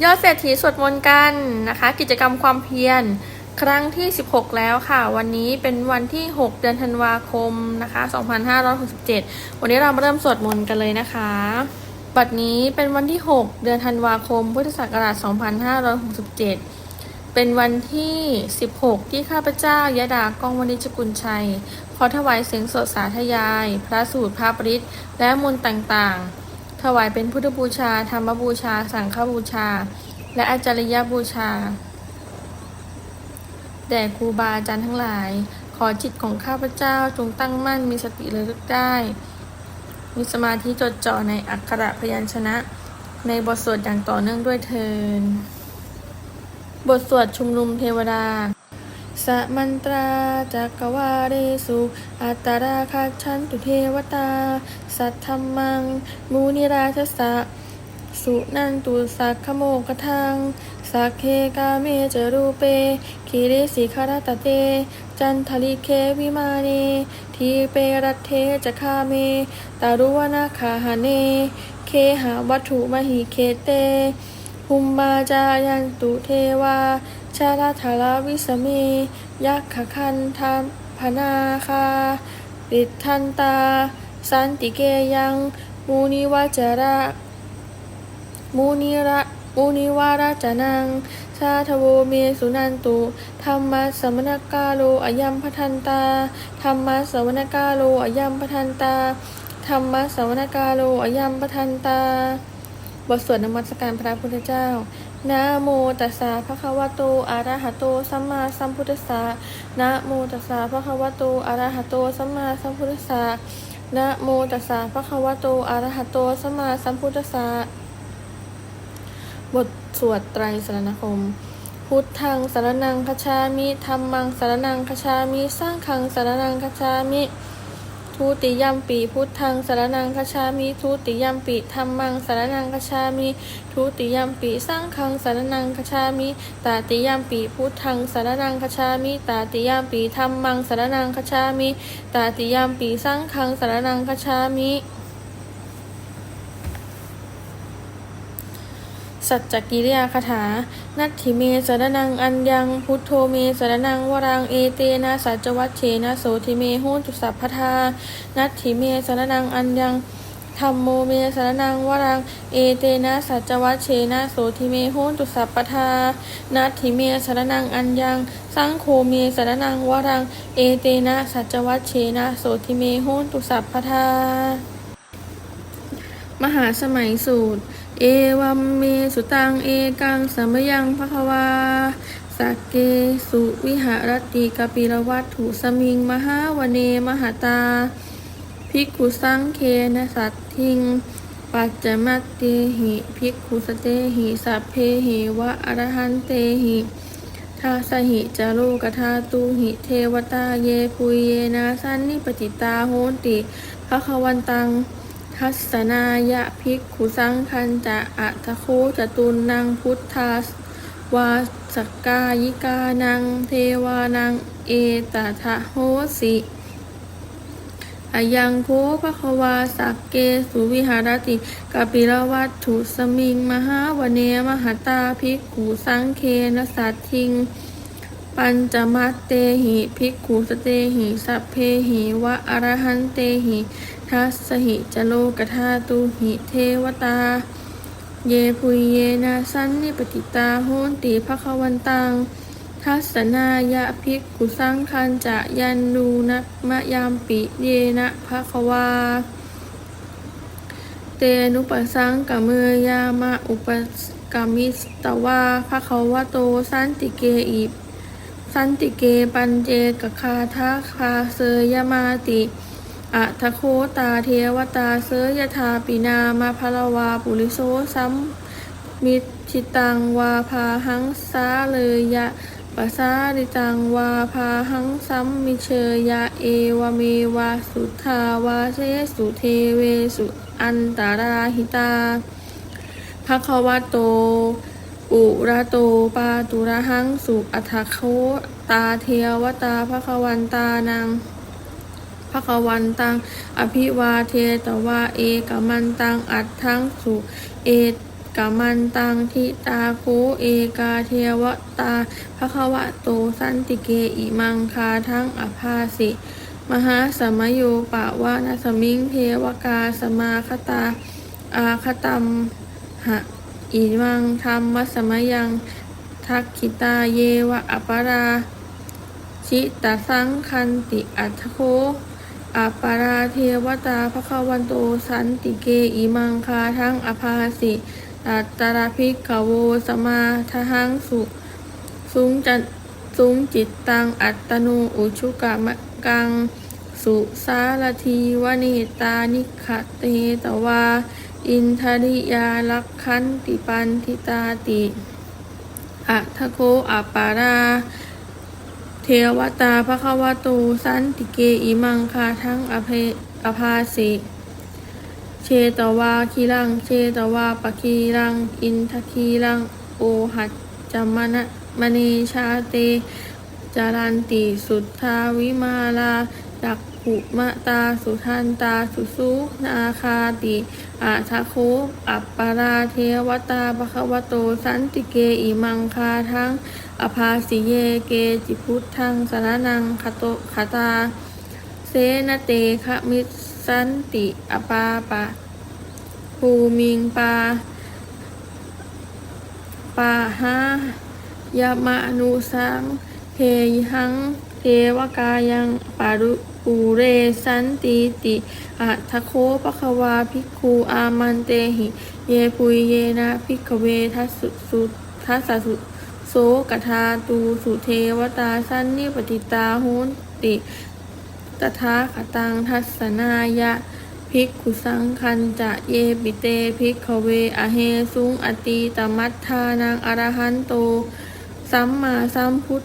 ยอดเศรษฐีสวดมนต์กันนะคะ กิจกรรมความเพียร ครั้งที่ 16 แล้วค่ะ วันนี้เป็นวันที่ 6 เดือนธันวาคมนะคะ 2567 วันนี้เรามาเริ่มสวดมนต์กันเลยนะคะ บัดนี้เป็นวันที่ 6 เดือนธันวาคม พุทธศักราช 2567 เป็นวันที่ 16 ที่ข้าพเจ้ายะดากองวณิชกุลชัย ขอถวายเสียงสดสาธยาย พระสูตรพระปริตและมนต์ต่างๆ ถวายเป็นพุทธบูชา ธรรมบูชา สังฆบูชา และอาจารยบูชา แด่ครูบาอาจารย์ทั้งหลาย ขอจิตของข้าพเจ้าจงตั้งมั่นมีสติระลึกได้ มีสมาธิจดจ่อในอักขระพยัญชนะ ในบทสวดอย่างต่อเนื่องด้วยเทิน บทสวดชุมนุมเทวดา สมันตราจักวาเรสุอัตตราคัจฉันตุเทวตา สัทธมมัง มูนิราชสะสุนันตุสักขโมกทังสักเคกาเมจรูเปคิริสิคารตเต จันทลิเควิมาเน ทีเปรัตเทจคาเมตารุวนาคาหาเน เคหาวัตถุมหิเคเตภูมมาจายันตุเทวา ชาลาธาราวิสเมยักขคันธาพนาคาปิทันตา สันติเกยังมูนิวาจระมูนิระมูนิวาราจนัง ชาทโวเมสุนันตุธรรมะสมณกาโลอยัมพทันตาธรรมะสมณกาโลอยัมพทันตาธรรมะสมณกาโลอยัมพทันตา บทสวดนมัสการพระพุทธเจ้า นะโมตัสสะภะคะวะโตอะระหะโตสัมมาสัมพุทธัสสะนะโมตัสสะภะคะวะโตอะระหะโตสัมมาสัมพุทธัสสะนะโมตัสสะภะคะวะโตอะระหะโตสัมมาสัมพุทธัสสะบทสวดไตรสรณคม พุทธังสารนังคชามิธรรมังสารนังคชามิ สร้างขังสารนังคชามิ ทุติยัมปีพุทธังสารนังคชามิทุติยัมปีธรรมังสารนังคชามิทุติยัมปีสร้างคังสารนังคชามิตาติยัมปีพุทธังสารนังคชามิตาติยัมปีธรรมังสารนังคชามิตาติยัมปีสร้างคังสารนังคชามิ สัจจกิริยาคาถา นัตถิเมสรนังอัญญัง พุทโธเมสรนังวรังเอเตนะสัจวัชเชนะโสธิเมโหตุสัพพทา นัตถิเมสรนังอัญญังธรรมโมเมสรนังวรัง เอเตนะสัจวัชเชนะโสธิเมโหตุสัพพทานัตถิเมสรนังอัญญัง สังโฆเมสรนังวรัง เอเตนะสัจวัชเชนะโสธิเมโหตุสัพพทา มหาสมัยสูตร เอวัมเมสุตังเอกังสัมยังพภควาสักเกสุวิหารติกปิรวัตถุสมิงมหาวเนมหาตาภิกขุสังเคนะสัตทิง ปัจจมัตเตหิภิกขุสเตหิสัพเพหิวะอรหันเตหิทาสหิจารุกทาตุหิเทวตาเยปุยเยนาสันนิปติตาโหติภควันตัง ทัศนายะภิกขุสังคันจะอัตโคจตุนนังพุทธาวาสกกายิกานังเทวานังเอตทะโหสิอายังโคภควาสักเกสุวิหารติกปิรวัตถุสมิง มหาวเนมหตาภิกขุสังเคนสัตทิง ปัญจมัตเตหิภิกขุสเตหิ สัพเพหิวะอรหันเตหิ ทัสสหิจโลกธาตุหิเทวตา เยปุยเยนะสันนิปติตาโหนติภควันตัง ทัสนายะภิกขุสังคันจะยันนูนัมะยามปิเยนะภควา เตนุปสังกะเมยามะอุปกามิสตวาภควโตสันติเกอิสันติเกปัญเจกคาทาคาเสยมาติ อะทะโคตาเทวตาเสยทาปินามาพลวาปุริโสสัมมิชิตังวาพาหังสาเลยยะปัสสาริตังวาพาหังสัมมิเชยะเอวเมวาสุทาวาเชสุเทเวสุอันตาราหิตาภะควะโต อุระโตปาตุระหังสุอัฏฐโคตาเทวตาภะควันตานัง ภะควันตัง อภิวาเทตวาเอกมันตัง อัตถังสุเอกามันตังทิตาโคเอกาเทวตาภควะโตสันติเกอิมังคาทั้งอภาสิ มหาสมโยปะวานสมิงเทวกาสมาคตา อาคตัมหะอิมังธรรมสมยัง ทักขิตาเยวะอปารา ชิตาสังคันติอัตโค อัปปาราเทวตาภคะวันโตสันติเกอิมังคาทั้งอภาสิตัตตระภิกขโวสมาทหังสุสุงจันสุงจิตตังอัตโนอุชุกะมะกัง สุสารทีวนิตานิขะเตตวา อินทริยาลักขันติปันทิตาติอัทโคอัปปารา เทวตาภควโตสันติเกอิมังคาทั้งอภอภาสิเชตวาคีรังเชตวาปคีรัง อินทคีรัง โอหัจจมนะมณีชาเตจารันติสุทธาวิมาลาจักขุมะตาสุทันตาสุสุนาคาติอาทะโคอัปปาราเทวตาภควโตสันติเกอิมังคาทั้ง อภาสิเยเกจิพุทธังสารนังคาโตคาตาเสนเตคะมิสันติอปาปะภูมิงปาปาหายามะนุสังเพยหังเทวกายังปารุปูเรสันติติอัทโคปะควาภิกคูอามันเตหิ เยปุยเยนะภิกขเวทัสสุทัสสุ โสกทาตูสุเทวตาสันนิปติตาโหนติตถาคตังทัศนายะภิกขุสังคันจะเยปิเตภิกขเวอเหสุงอตีตมัทธานังอรหันโต สัมมาสัมพุท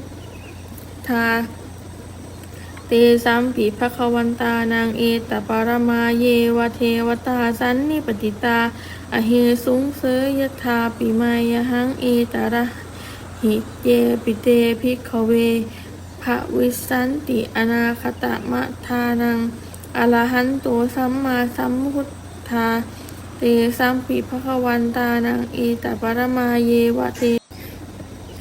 ธาเตสัมปิภควันตานางเอตปารมาเยวเทวตาสันนิปติตา อเหสุงเสยยธาปิมายหังเอตระ หิเยปิเตภิกขเวภวิสันติอนาคตมะทานังอรหันตุสัมมาสัมพุทธาเตสัมปิภควันตานังเอตปรมาเยวะเต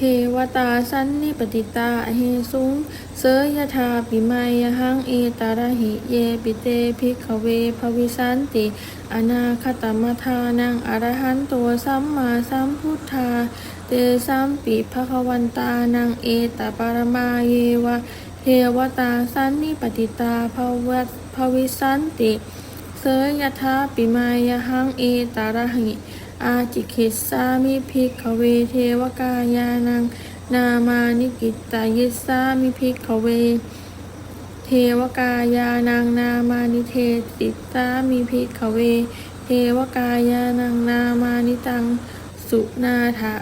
เทวตาสันนิปติตาเหสุงเสยธาปิมายหังเอตาระหิเยปิเตภิกขเวภวิสันติ อนาคตมทานังอรหันโตสัมมาสัมพุทธา เตสัมปิภควันตานังเอตปรมาเยวะเทวตาสันนิปติตาภวัตภวิสันติ เสยธาปิมายหังเอตาระหิ อาจิคิสามิภิกขเวเทวกายานัง นามานิกิตายิสามิภิกขเว เทวกายานังนามานิเทติตามิภิกขเว เทวกายานังนามานิตัง สุนาถะ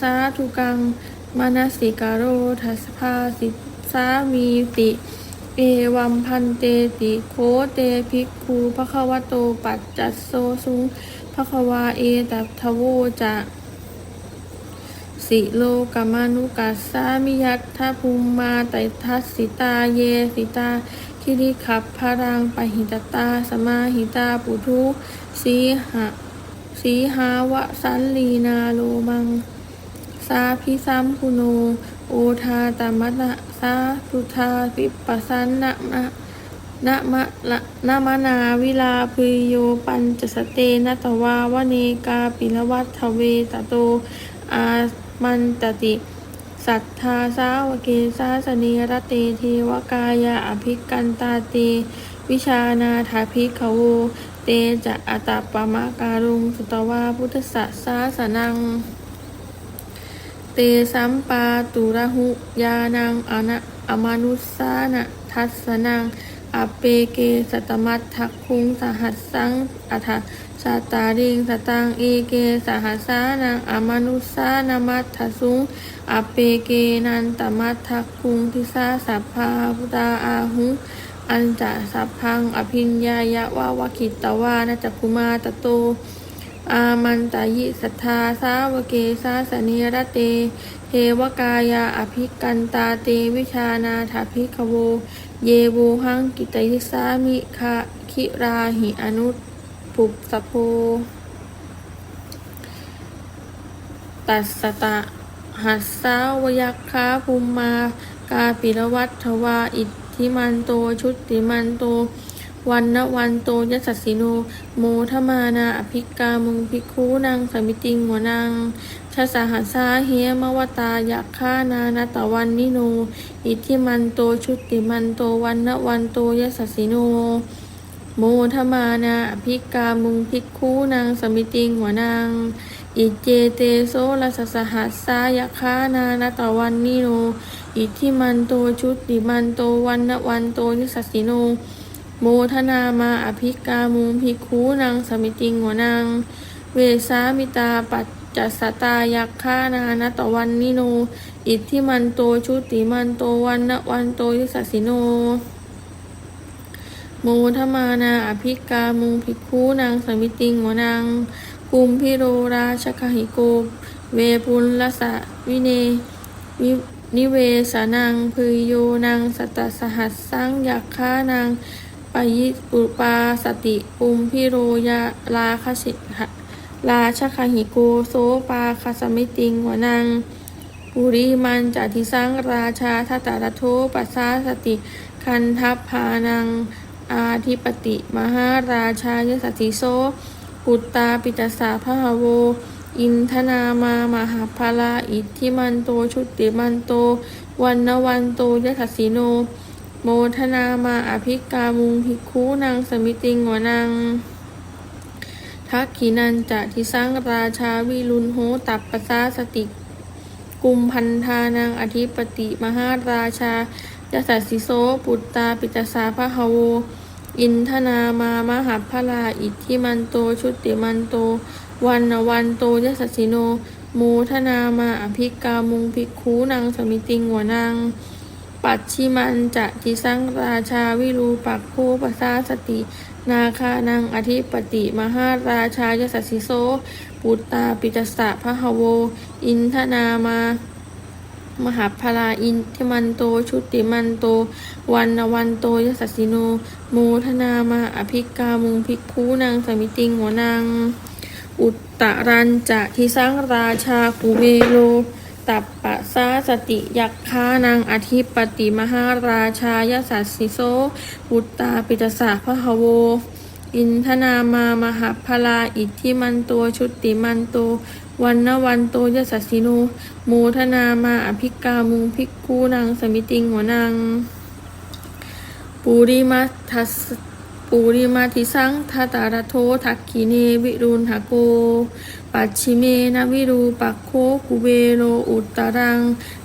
สาธุกังมนสิกาโรทัสภาสิสามีติ เอวัมพันเตติโคเตภิกคูภควโตปัจจัสโซสุงภควาเอตัทโวจะสิโลกามานุกัสสามิยัตถภูมมาไตทัสสิตาเยสิตาคิริขับพรังปหิตตาสมาหิตาปุทุสีหะสีหาวะสันลีนาโลมัง สาพิสัมพุโน โอทาตมัตะ สาทุทาปิปัสสนะมะนะมะละนะมะนาวิลาพิโยปัญจสเตนะตวาวเนกาปิลวัตทเวตโต อามันตติ สัทธาสาวเกสาสเนรเตเทวกายาอภิกันตาเต วิชานาถาภิกขโวเตจะอัตตปมะการุงสุตวาพุทธสสาสนัง เตสัมปาตุระหุยานังอนะอมานุสานะทัสนังอเปเกสตมัตทักคุงสหัสสังอัฏฐสาตาริงสตังเอเกสหัสานังอมานุสานามัตถสุงอเปเกนันตมัตทักคุงทิสาสัพพาพุตาอาหุงอันจะสัพพังอภิญญายะวาวคิตตวานะจักุมาตโต อามันตายิสัทธาสาวเกสาสเนรเต เทวกายาอภิกันตาเตวิชานาถาภิกขโว เยโวหังกิตยิสามิคะคิราหิอนุปุปสโพตัสสตะหัสสาวยักขาภุมมากาปิรวัตถวาอิทธิมันโตชุติมันโต วันนวันโตยัสสสิโน โมทมานาอภิกามุงภิกขุนางสมิติงหัวนางชาสหัสาเฮมวตายักขานานาตวันนิโน อิทิมันโตชุติมันโตวันนวันโตยัสสสิโน โมทมานาอภิกามุงภิกขุนางสมิติงหัวนางอิเจเตโซลสสหัสสายคานานาตวันนิโน อิทิมันโตชุติมันโตวันนวันโตยิสสสิโน โมทนามาอภิกามุงภิกขุนางสมิติงหัวนางเวสามิตาปัจจัสตายักขานานตวันนิโน อิทธิมันโตชุติมันโตวันนวันโตยิสสิโน โมทมานาอภิกามุงภิกขุนางสมิติงหัวนางกุมพิโรราชคหิโก เวปุลลสะวิเนวินิเวสานังพึยโยนังสตตสหัสสังยักขานัง ปยิปุปาสติปุมพิโรยาลาคสิหะราชคหิโกโสปาคสมิติงหัวนางปุริมันจัติสังราชาทัตตาโทปัสสาสติ คันทัพพานัง อาธิปติ มหาราชายสัสสิโสปุตตาปิตสาพหโว อินทนามามหาภาลาอิทธิมันโตชุติมันโต วันนวันโตยทัสสิโน โมทนามาอภิกามุงภิกขุนางสมิติงวนังทักขินันจะทิสังราชาวิรุณโหตัปปสาสติกุมพันธานังอธิปติมหาราชายสัสสิโสปุตตาปิตสาพะหโว อินทนามามหาพลาอิทธิมันโตชุติมันโต วันวันโตยสสสิโนโมทนามาอภิกามุงภิกขุนางสมิติงหัวนาง ปัจฉิมันจะทิสังราชาวิรูปักโคปสาสติ นาคานังอธิปติ มหาราชายสัสิโสปุตตาปิตสะพะหโว อินทนามามหาพลาอินทมันโต ชุติมันโต วันนวันโตยสสสิโน โมทนามาอภิกามุงภิกขุนางสมิติงหัวนาง อุตตรันจะทิสังราชากุเวโล ตัปปะสาสติยักขานางอธิปติมหาราชายสัสสิโสปุตตาปิตสะพหโว อินทนามามหาพลาอิทธิมันโตชุติมันโตวันนวันโตยสัสสิโนโมทนามาอภิกามุงภิกขุนางสมิติงหัวนางปุริมัทัส ปุริมาทิสังทาตาระโททักขิเนวิรุณหโก ปัจฉิเมนะวิรูปักโคกุเวโรอุตตรัง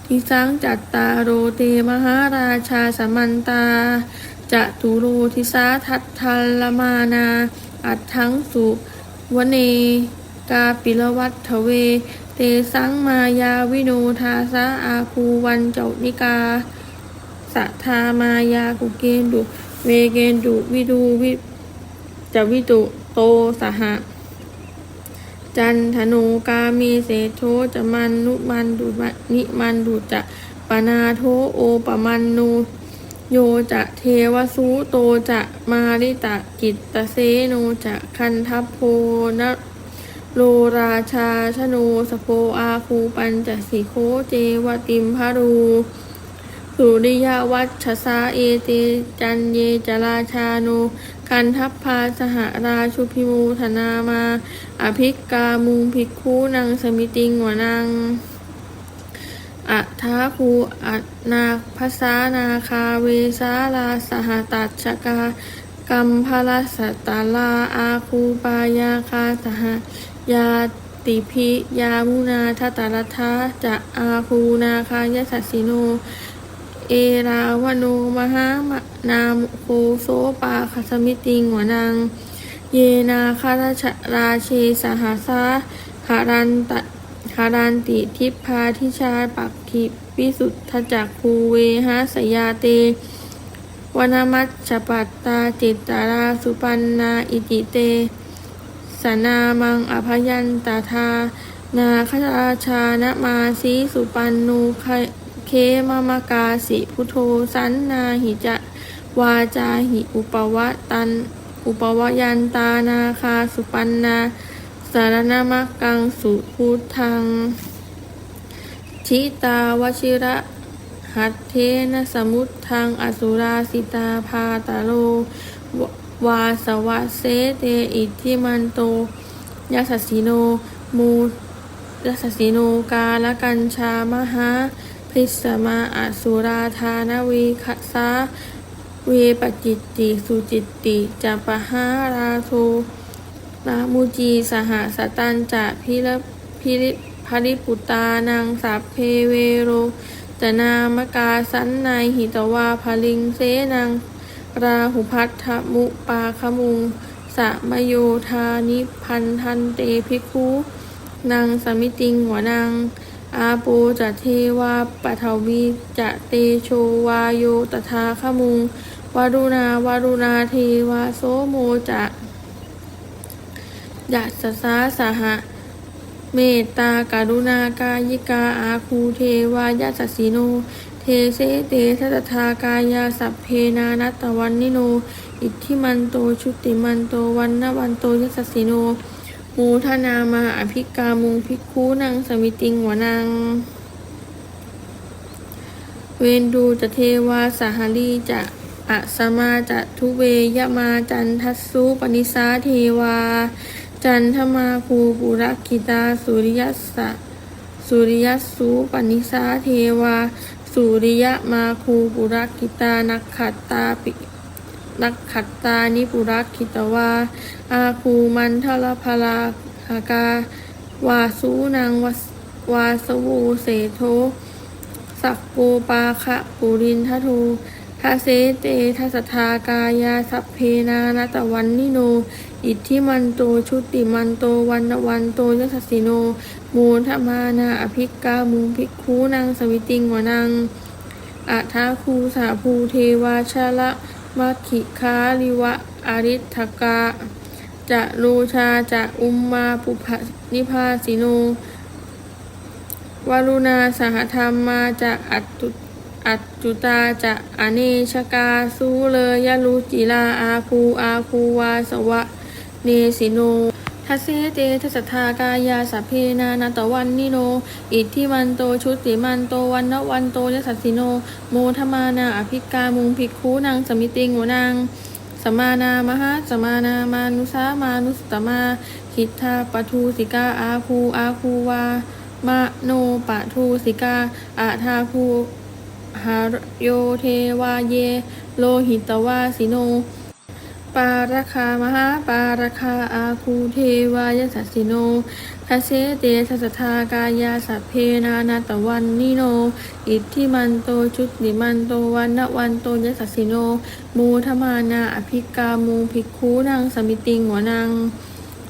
ทิสังจัตตาโรเตมหาราชาสมันตาจะตุโรทิสาทัตทัลลมานา อัตถังสุวเน กาปิลวัตถเว เตสังมายาวิโนทาสาอาคูวันเจ้านิกาสัทธามายากุเกนดุ เวเกนดุวิดูวิจวิตุโตสหะ จันทนูกามีเศโทจะมันนุมันดุมนิมันดุจะปนาโทโอปมันนูโยจะเทวสูโตจะมาริตะกิตตเสโนจะคันทัพโพนะโลราชาชโนสโพอาคูปัญจะสิโคเจวติมพารู สุริยวัชสาเอเตจันเยจราชาโนคันทัพพาสหราชุพิมูธนามา อภิกกามุงภิกขุนางสมิติงหัวนางอัทาคูอันาภาษานาคาเวสาลาสหตัชกากัมพลสตตาลาอาคูปายาคาสหยาติพิยามุนาทตารทาจะอาคูนาคายสัสสิโน เอราวโนมหานามโคโซปาคสมิติงหัวนางเยนาคาราชราเชสหาสาคารันตะคารันติทิพพาทิชาปักขิปิสุทธจักภูเวหาสยาเตวนามัชฌปัตตาจิตตาราสุปันนาอิติเต สนามังอภยันตาทา นาคราชานมาสีสุปันนูเค เคมามากาสิพุทโธสันนาหิจะวาจาหิอุปวะตัน อุปวยันตานาคาสุปันนาสารณมักกังสุพุทธังชิตาวชิระหัตเทนะสมุทธังอสุราสิตาพาตาโลวาสวะเสเตอิทิมันโตยัสสิโนมูยัสสิโนกาลกัญชามหา พิสมาอสุราธานวีคสาเวปจิตติสุจิตติจัปหาราโทนามูจีสหสตันจะพิรพิริภริปุตานังสัพเพเวโรจนามกาสันนายหิตวาภลิงเสนัง ราหุพัทธมุปาคมุงสะมโยธานิพันทันเตภิกขุนางสมิติงหัวนาง อาโปจะเทวาปทวีจะเตโชวาโยตถาคมุงวารุณาวารุณาเทวาโสโมจะยัสสสาสหะ เมตตาการุณากายิกาอาคูเทวายัสสสิโน เทเสเตทัตถากายาสัพเพนานัตตวันนิโน อิทธิมันโตชุติมันโตวันนวันโตยัสสสิโน มูทนามาอภิกามุงภิกคูนังสมิติงหวนังเวนดูจะเทวาสหลีจะอะสมาจะทุเวยมาจันทัสสุปนิสาเทวา จันทมาคูปุรกิตาสุริยัสสะสุริยัสสุปนิสาเทวา สุริยมาคูปุรกิตานักขัตตาปิ นักขัตตานิปุรักิตวา อาคูมันทลพลาหากาวาสูนางวสวาสวูเสโท สักโกปาคะปุรินททูทาเสเตทัสทากายาสัพเพนานาตวันนิโน อิทธิมันโตชุติมันโตวันนวันโตยสสสิโน มูลธมานาอภิกกามุงภิกคูนางสวิติงวนังอัทาคูสาภูเทวาชาละ มัคคิคาลิวะอริทธกะจะรูชาจะอุมมาปุพนิพาสิโนวารุณาสหธรรมมาจะอัตตุอัจจุตาจะอเนชกาสูเลยยลุจิลาอาคูอาคูวาสวะ เนสิโน ทัสเสเตทัสทากายาสัพเพนานาตวันนิโน อิทธิมันโตชุติมันโตวันนวันโตยสัสสิโน โมทมานาอภิกามุงภิกคูนางสมิติงวนังสมานามหาสมานามานุสามานุสตมาคิทธาปทูสิกาอาคูอาคูวามะโนปะทูสิกาอาทาคูหารโยเทวาเย โลหิตวาสิโน ปาราคามหาปาราคาอาคูเทวายสัสสิโนทะเสเตทัสทากายาสัพเพนานาตวันนิโน อิทธิมันโตชุติมันโตวันนวันโตยสัสสิโน มูทมานาอภิกามูภิกคูนางสมิติงหัวนาง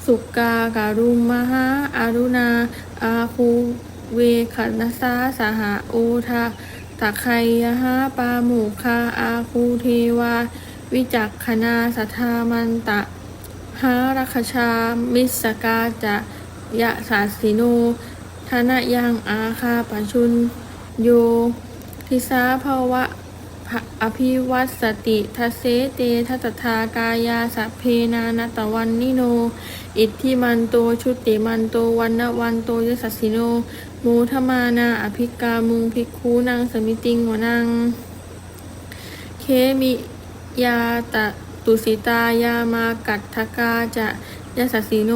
สุกาการุมมหาอารุณา อาคูเวขันสาสหาโอทาตะไคยหาปาหมูคาอาคูเทวา วิจักขณาสัทธามันตะหารัคชา มิสกาจะยะสาสิโนธนยังอาคาปชุนโยทิสาภาวะอภิวัตสติทะเสเตทัตถากายาสัพเพนานตวันนิโน อิทธิมันโตชุติมันโตวันนวันโตยสัสสิโน มูทมานาอภิกามุงภิกคูนางสมิติงวนังเคมิ ยาตะตุสิตายามากัตถกาจะยสัสสิโน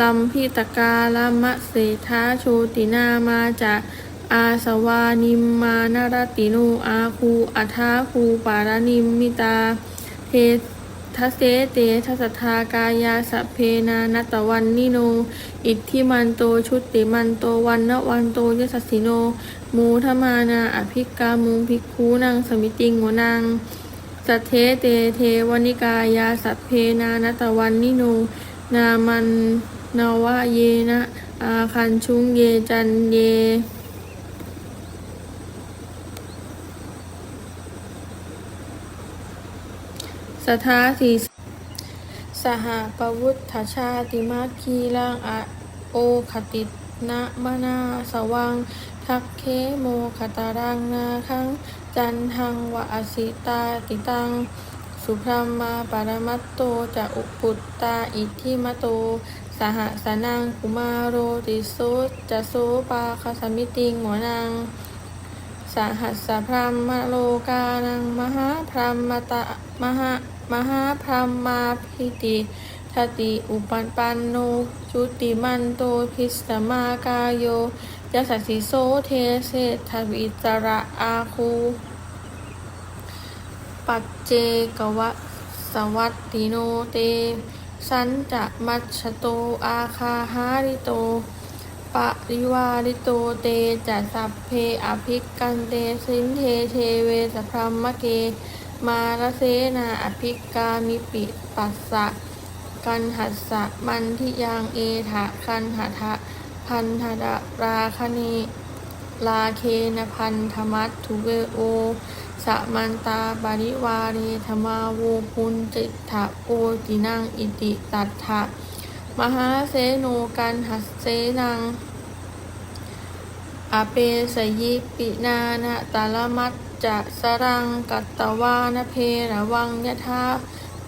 ลัมพิตกาลมะเสทาโชตินามาจะอาสวานิมมานารติโนอาคูอัทาคูปารานิมมิตาเททัเสเตทัสทากายาสัพเพนานัตวันนิโน อิทธิมันโตชุติมันโตวันนวันโตยสัสสิโน มูทมานาอภิกามุงภิกคูนางสมิติงวนังสัทเทเตเทวนิกายาสัพเพนานัตวันนิโน นามันนาวะเยนะอาคันชุงเยจันเยสทาสีสหปวุฒชาติมาคีลังอะโอคตินะมนาสวัง ทักเคโมคตารังนาคัง จันทังวะอสิตาติตัง สุพรมมาปรมัตโตจะอุปุตตาอิทธิมโต สหสนังกุมารโรติโสจะโสปาคสมิติงหมอนัง สหัสสะพรหมโลกานังมหาพรหมตะมหามหาพรหมาพิติทติอุปันปันโนจุติมันโตพิสตมากายโย ยัสสสิโสเทเสทวิจระอาคูปัจเจกวะสวัตติโนเต สันจะมัชโตอาคาหาริโต ปริวาริโตเตจะสัพเพอภิกันเตสินเทเทเวสพรมเก มาลเสนาอภิกามิปิปัสสะ กันหัสสะมันทิยังเอถะคันหทะ พันธดาราคณีลาเคนพันธมัตถุเวโอสะมันตาบริวาเรธมาโวพุนจิตถะโอตินังอิติตัตถะมหาเสโนกันหัสเสนังอาเปสยิปินานะตาลมัจจะสรังกัตตวานเพระวังยะทา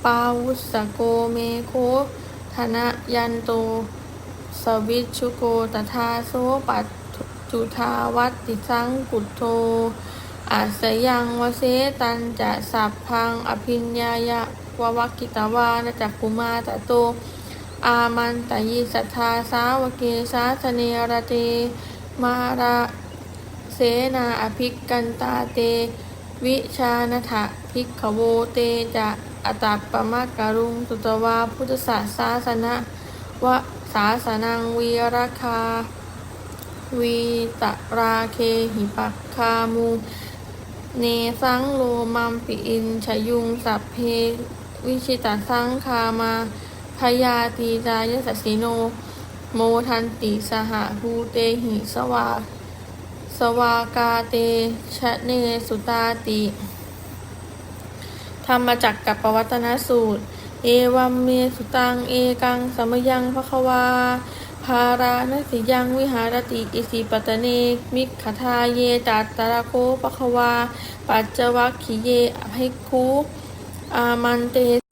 ปาวุสโกเมโคธนะยันโต สวิชชุโกตถาโสปัจจุทาวัตติสังกุตโทอาสยังวเสตันจะสัพพังอภิญญายะววักิตวานจักกุมาตะโต อามันตยิสัทธาสาวเกสาสเนรเตมาราเสนาอภิกกันตาเต วิชานถะภิกขโวเตจะอตัปปมะการุงสุตวาพุทธศาสาสนะวะ สาสนังวีรคา วีตราเคหิปักคามู เนสังโลมัมปิอินชยุงสัพเพวิชิตสังคามาพยาตีจายสสสิโน โมทันติสหภูเตหิสวาสวากาเตชะเนสุตาติ ธรรมจักกับปวัตนสูตร เอวัมเมสุตังเอกังสมยังพะควา ภารานสิยังวิหารติอิสิปตเนมิขทาเยตัตตระโคปะควา ปัจจวัคคิเยอภิกขุอามันเต